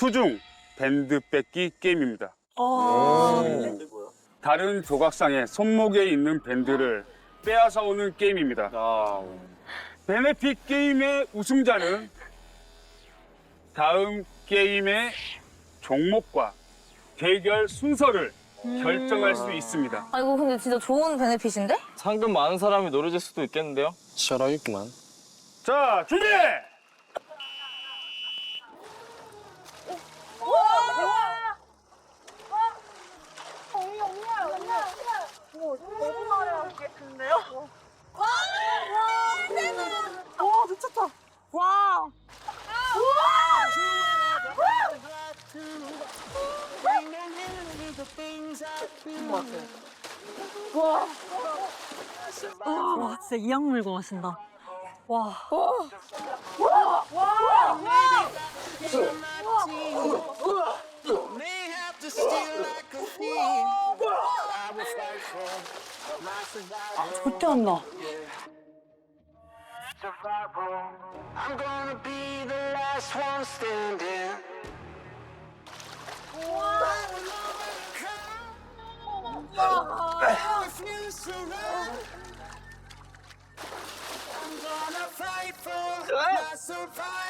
투중 밴드 뺏기 게임입니다. 아, 다른 조각상의 손목에 있는 밴드를 빼앗아 오는 게임입니다. 베네핏 게임의 우승자는 다음 게임의 종목과 대결 순서를 결정할 수 있습니다. 아 이거 근데 진짜 좋은 베네핏인데? 상금 많은 사람이 노려질 수도 있겠는데요? 치열하겠구만. 자, 준비! 진짜 이악 물고 마신다. 와. 절대 안 나. I'm gonna be the last one standing. won't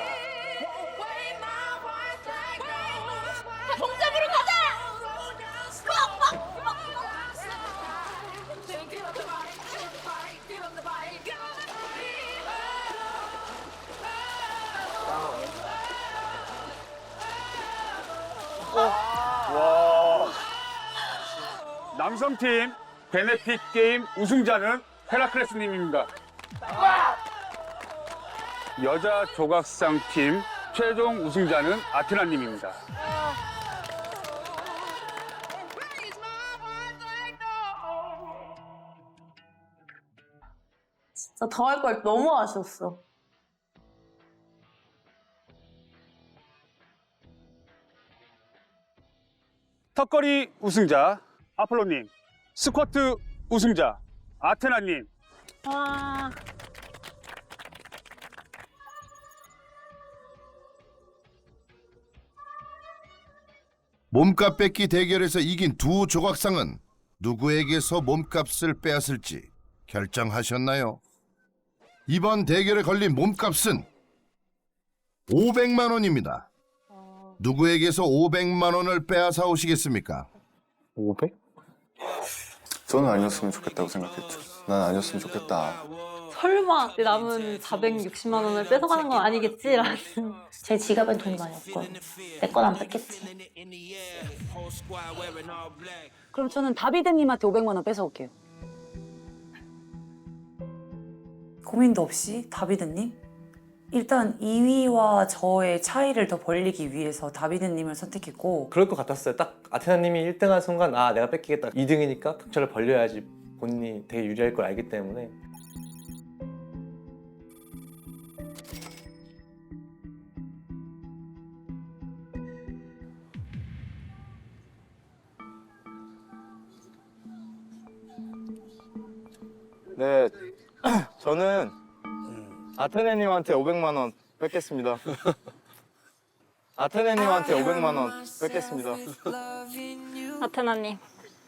남성팀 베네핏 게임 우승자는 헤라클레스님입니다. 여자 조각상 팀 최종 우승자는 아테나님입니다. 진짜 더 할 걸 너무 아쉬웠어. 턱걸이 우승자 아폴로님, 스쿼트 우승자 아테나님, 와. 몸값 뺏기 대결에서 이긴 두 조각상은 누구에게서 몸값을 빼앗을지 결정하셨나요? 이번 대결에 걸린 몸값은 500만 원입니다. 누구에게서 500만 원을 빼앗아 오시겠습니까? 500? 저는 아니었으면 좋겠다고 생각했죠. 난 아니었으면 좋겠다. 설마 내 남은 460만 원을 뺏어가는 건 아니겠지라는. 제 지갑엔 돈이 많이 없고 내 건 안 뺏겠지. 그럼 저는 다비드님한테 500만 원 뺏어올게요. 고민도 없이 다비드님? 일단 2위와 저의 차이를 더 벌리기 위해서 다비드님을 선택했고 그럴 것 같았어요. 딱 아테나님이 1등 한 순간 아 내가 뺏기겠다. 2등이니까 격차를 벌려야지 본인이 되게 유리할 걸 알기 때문에 아테네님한테 500만 원 뺏겠습니다. 아테네님한테 500만 원 뺏겠습니다. 아테나님.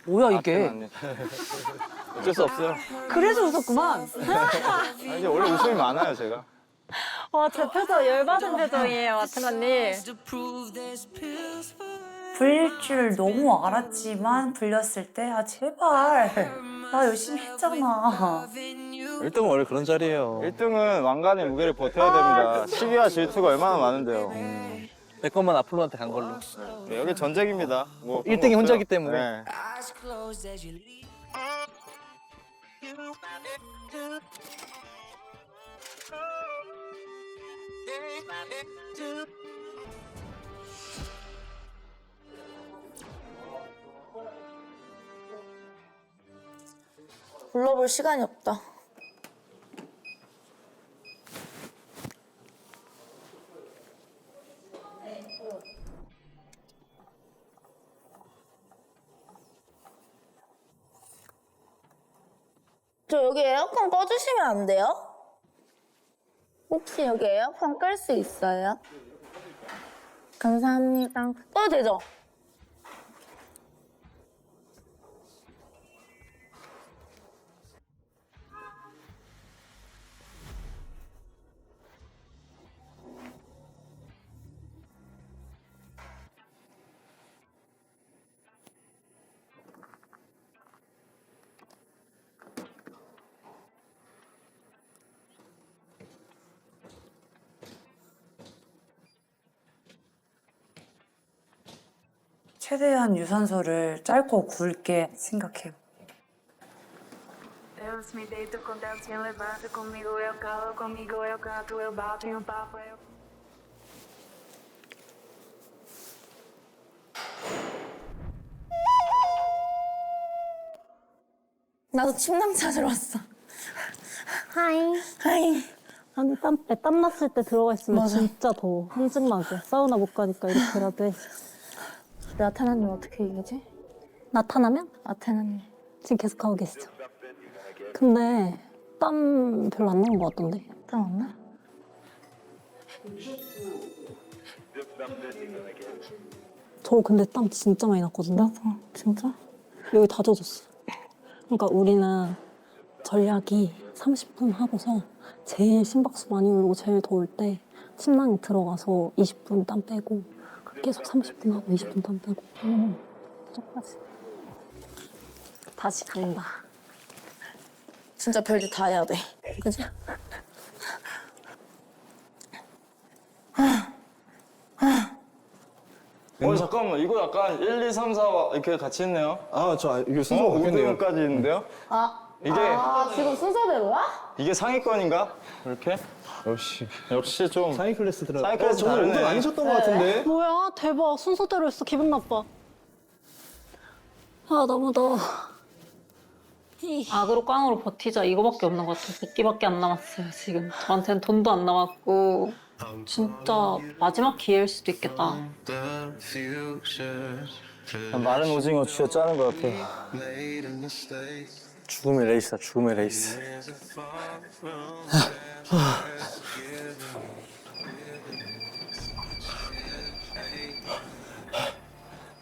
뭐야 이게? 아테네님. 어쩔 수 없어요. 그래서 웃었구만. 아, 이제 원래 웃음이 많아요, 제가. 와, 제 표정 열받은 표정이에요, 아테나님. 불릴 줄 너무 알았지만 불렸을 때 아 제발 나 열심히 했잖아 1등은 원래 그런 자리예요. 1등은 왕관의 무게를 버텨야 됩니다. 시기와 질투가 얼마나 많은데요. 내 것만 앞으로한테 간 걸로. 네, 여기 전쟁입니다. 뭐 그런 1등이 거 없어요. 혼자기 때문에. 네. Eyes closed as you leave. 불러볼 시간이 없다. 저 여기 에어컨 꺼주시면 안 돼요? 혹시 여기 에어컨 끌 수 있어요? 감사합니다. 꺼도 되죠? 최대한 유산소를 짧고 굵게 생각해요. Deus me deito com Deus me levanta comigo eu calo, comigo eu canto, eu bato em um papo, eu 나도 침낭 찾으러 왔어. 하이. 하이. 아니 땀, 때땀 났을 때 들어가 있으면 맞아. 진짜 더워. 한증 나게. 사우나 못 가니까 이렇게라도 해. 우리 아테나님 어떻게 이기지? 나타나면 아테나님. 지금 계속 하고 계시죠. 근데 땀 별로 안 나는 것 같던데. 땀 왔나? 저 근데 땀 진짜 많이 났거든요. 진짜? 여기 다 젖었어. 그러니까 우리는 전략이 30분 하고서 제일 심박수 많이 오르고 제일 더울 때 침낭에 들어가서 20분 땀 빼고 계속 30분 하고 20분 땀 빼고 음, 똑같이 다시 간다. 진짜 별짓 다 해야 돼. 그지? 어 잠깐만 이거 약간 1, 2, 3, 4 이렇게 같이 있네요. 아, 저 이거 순서 어, 없는데요. 5등까지 있는데요? 아, 이게 아 지금 순서대로야? 이게 상위권인가? 이렇게? 역시 역시 좀 상위 클래스 들어. 상위 클래스 저는 다르네. 5등 아니셨던 것 같은데. 뭐야 대박 순서대로 했어 기분 나빠. 아 너무 더워. 악으로 깡으로 버티자 이거밖에 없는 것 같아. 100개밖에 안 남았어요 지금. 저한테는 돈도 안 남았고 진짜 마지막 기회일 수도 있겠다. 마른 오징어 쥐어 짜는 것 같아. 죽음의 레이스다, 죽음의 레이스.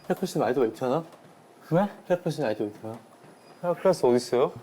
페퍼슨 아이디 웨이트 하나? 왜? 페퍼슨 아이디 웨이트 하나? 헤어 클래스 어디 있어요?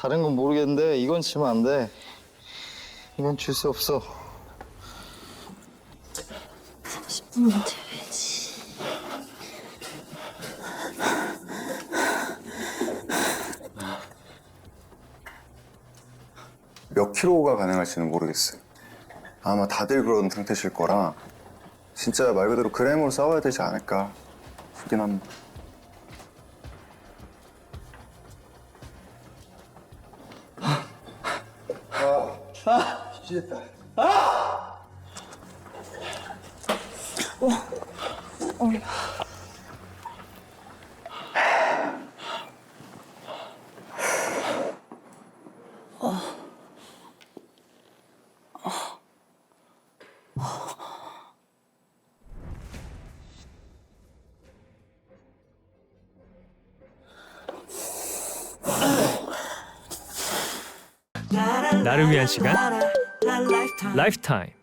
다른 건 모르겠는데 이건 치면 안 돼. 이건 줄 수 없어. 10분만 재야지. 몇 킬로가 가능할지는 모르겠어요. 아마 다들 그런 상태실 거라 진짜 말 그대로 그램으로 싸워야 되지 않을까 싶긴 합니다. 아! 아! 어. 어. 나를 위한 시간? 라이프타임